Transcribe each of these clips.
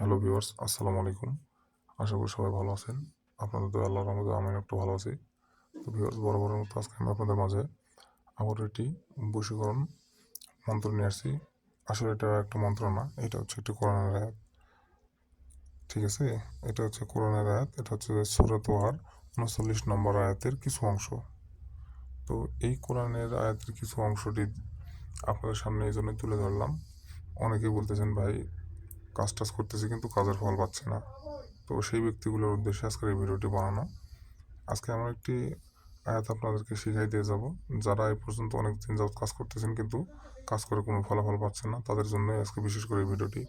Hello viewers, আসসালামু আলাইকুম। আশা করি সবাই ভালো আছেন। আপনাদের তো আল্লাহর রহমতে আমি একটু ভালো আছি। তো ভিউয়ার্স বড় বড় মতো আজকে আমি আপনাদের মাঝে আবার একটি বশীকরণ মন্ত্র নিয়ে আসছি। আসলে এটা একটা মন্ত্র না, এটা হচ্ছে একটি কোরআনের আয়াত। ঠিক আছে? এটা হচ্ছে কোরআনের আয়াত, এটা হচ্ছে সুরত ওয়ার উনচল্লিশ নম্বর আয়াতের কিছু অংশ। তো এই কোরআনের আয়াতের কিছু অংশটি আপনাদের সামনে এই জন্য তুলে ধরলাম। অনেকেই বলতেছেন, ভাই কাজ টাজ করতেছি কিন্তু কাজের ফল পাচ্ছি না। তো সেই ব্যক্তিগুলোর উদ্দেশ্যে আজকের এই ভিডিওটি বানানো। আজকে আমার একটি আয়াত আপনাদেরকে শিখাই দিয়ে যাব। যারা এই পর্যন্ত অনেক দিন যাবত কাজ করতেছেন কিন্তু কাজ করে কোনো ফলাফল পাচ্ছেন না, তাদের জন্যই আজকে বিশেষ করে এই ভিডিওটি।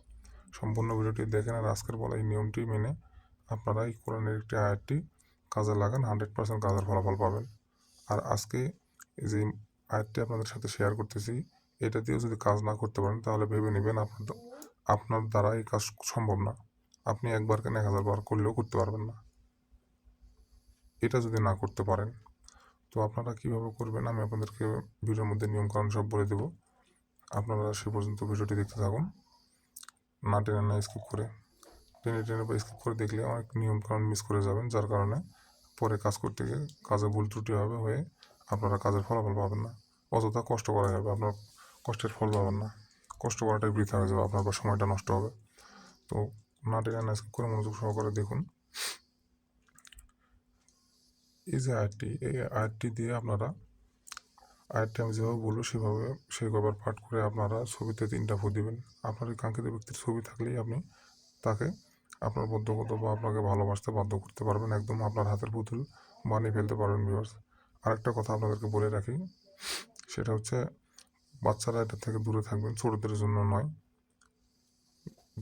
সম্পূর্ণ ভিডিওটি দেখেন আর আজকের বলা এই নিয়মটি মেনে আপনারা এই কোরআনের একটি আয়াতটি কাজে লাগান, হান্ড্রেড পার্সেন্ট কাজের ফলাফল পাবেন। আর আজকে যে আয়াতটি আপনাদের সাথে শেয়ার করতেছি, এটা দিয়েও যদি কাজ না করতে পারেন তাহলে ভেবে নেবেন আপনার আপনার দ্বারা এই কাজ সম্ভব না। আপনি একবার কেন এক হাজার বার করলেও করতে পারবেন না। এটা যদি না করতে পারেন, তো আপনারা কীভাবে করবেন আমি আপনাদেরকে ভিডিওর মধ্যে নিয়মকানুন সব বলে দেব। আপনারা সে পর্যন্ত ভিডিওটি দেখতে থাকুন। না টেনে না স্কিপ করে। টেনে টেনে বা স্কিপ করে দেখলে অনেক নিয়মকানুন মিস করে যাবেন, যার কারণে পরে কাজ করতে গিয়ে কাজে ভুল ত্রুটি হবে হয়ে আপনারা কাজের ফলাফল পাবেন না। অযথা কষ্ট করা যাবে, আপনার কষ্টের ফল পাবেন না। কষ্ট করাটাই বৃথা হয়ে যাবে, আপনার সময়টা নষ্ট হবে। তো না টেনে না করে মনোযোগ সহকারে দেখুন। এই যে আয়াতটি, এই আয়াতটি দিয়ে আপনারা, আয়াতটি আমি যেভাবে বলব সেভাবে সেই কবার পাঠ করে আপনারা ছবিতে তিনটা ফু দিবেন। আপনার কাঙ্ক্ষিত ব্যক্তির ছবি থাকলেই আপনি তাকে আপনার বদ্ধগত বা আপনাকে ভালোবাসতে বাধ্য করতে পারবেন, একদম আপনার হাতের পুতুল বানিয়ে ফেলতে পারবেন ভিউয়ার্স আরেকটা কথা আপনাদেরকে বলে রাখি, সেটা হচ্ছে বাচ্চারা এটা থেকে দূরে থাকবেন, ছোটদের জন্য নয়।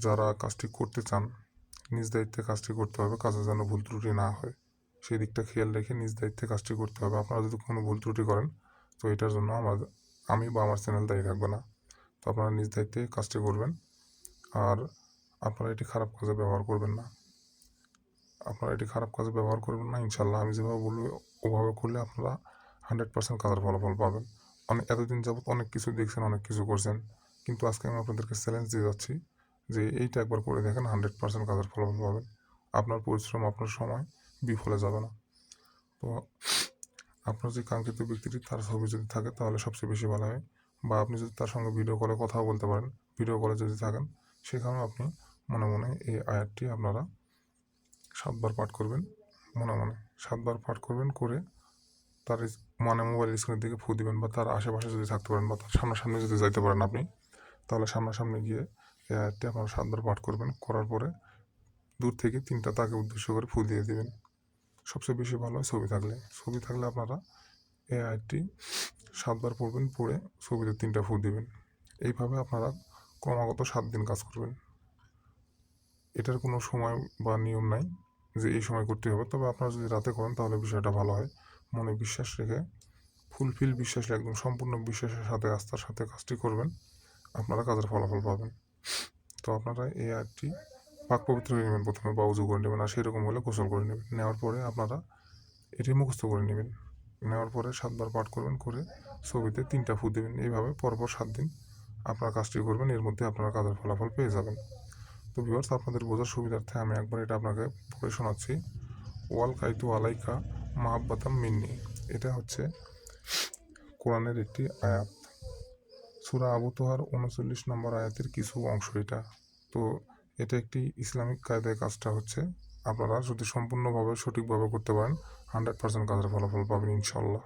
যারা কাজটি করতে চান, নিজ দায়িত্বে কাজটি করতে হবে, কাজে যেন ভুল ত্রুটি না হয়। সেই দিকটা খেয়াল রেখে নিজ দায়িত্বে কাজটি করতে হবে। আপনারা যদি কোনো ভুল ত্রুটি করেন, তো এটার জন্য আমার আমি বা আমার চ্যানেল দায়ী থাকবে না। তো আপনারা নিজ দায়িত্বে কাজটি করবেন, আর আপনারা এটি খারাপ কাজে ব্যবহার করবেন না। আপনারা এটি খারাপ কাজে ব্যবহার করবেন না ইনশাল্লাহ আমি যেভাবে বলব, ওভাবে করলে আপনারা হান্ড্রেড পার্সেন্ট কাজের ফলাফল পাবেন। অনেক, এতদিন যাবত অনেক কিছু দেখছেন, অনেক কিছু করছেন। কিন্তু আজকে আমি আপনাদেরকে চ্যালেঞ্জ দিয়ে যাচ্ছি যে এইটা একবার করে দেখেন হান্ড্রেড পার্সেন্ট কাজের ফলাফল পাবেন। আপনার পরিশ্রম, আপনার সময় বিফলে যাবে না। তো আপনার যে কাঙ্ক্ষিত ব্যক্তিটি, তার ছবি যদি থাকে, তাহলে সবচেয়ে বেশি ভালো হয়। বা আপনি যদি তার সঙ্গে ভিডিও কলে কথা বলতে পারেন ভিডিও কলে যদি থাকেন, সেখানেও আপনি মনে মনে এই আয়াতটি আপনারা সাতবার পাঠ করবেন, মনে মনে সাতবার পাঠ করবেন করে তার মানে মোবাইল স্ক্রিনের দিকে ফু দিবেন বা তার আশেপাশে যদি থাকতে পারেন বা তার সামনাসামনি যদি যাইতে পারেন আপনি, তাহলে সামনাসামনি গিয়ে এই আয়াতটি আপনারা সাতবার পাঠ করবেন। করার পরে দূর থেকে তিনটা তাকে উদ্দেশ্য করে ফু দিয়ে দিবেন। সবচেয়ে বেশি ভালো হয় ছবি থাকলে। ছবি থাকলে আপনারা এই আয়াতটি সাতবার পড়বেন, পড়ে ছবিতে তিনটা ফু দিবেন। এইভাবে আপনারা ক্রমাগত সাত দিন কাজ করবেন। এটার কোনো সময় বা নিয়ম নাই যে এই সময় করতে হবে। তবে আপনারা যদি রাতে করেন, তাহলে বিষয়টা ভালো হয়। মনে বিশ্বাস রেখে ফুলফিল বিশ্বাস একদম সম্পূর্ণ বিশ্বাসের সাথে, আস্থার সাথে কাজটি করবেন, আপনারা কাজের ফলাফল পাবেন। তো আপনারা এই আয়াতটি পাক পবিত্র হয়ে নেবেন, প্রথমে বা উজু করে নেবেন, আর সেরকম হলে গোসল করে নেবেন। নেওয়ার পরে আপনারা এটি মুখস্থ করে নেবেন। নেওয়ার পরে সাতবার পাঠ করবেন, করে ছবিতে তিনটা ফু দেবেন। এইভাবে পরপর সাত দিন আপনারা কাজটি করবেন, এর মধ্যে আপনারা কাজের ফলাফল পেয়ে যাবেন। তো ভিউয়ার্স আপনাদের বোঝার সুবিধার্থে আমি একবার এটা আপনাকে পড়ে শোনাচ্ছি। ওয়াল কাইতু আলাইকা মাহাব্বাতাম মিন্নি। এটা হচ্ছে কোরআনের একটি আয়াত। সুরা আবু তোহার উনচল্লিশ নম্বর আয়াতের কিছু অংশ এটা। তো এটা একটি ইসলামিক কায়দায় কাজটা হচ্ছে। আপনারা যদি সম্পূর্ণভাবে সঠিকভাবে করতে পারেন হান্ড্রেড পার্সেন্ট কাজের ফলাফল পাবেন ইনশাল্লাহ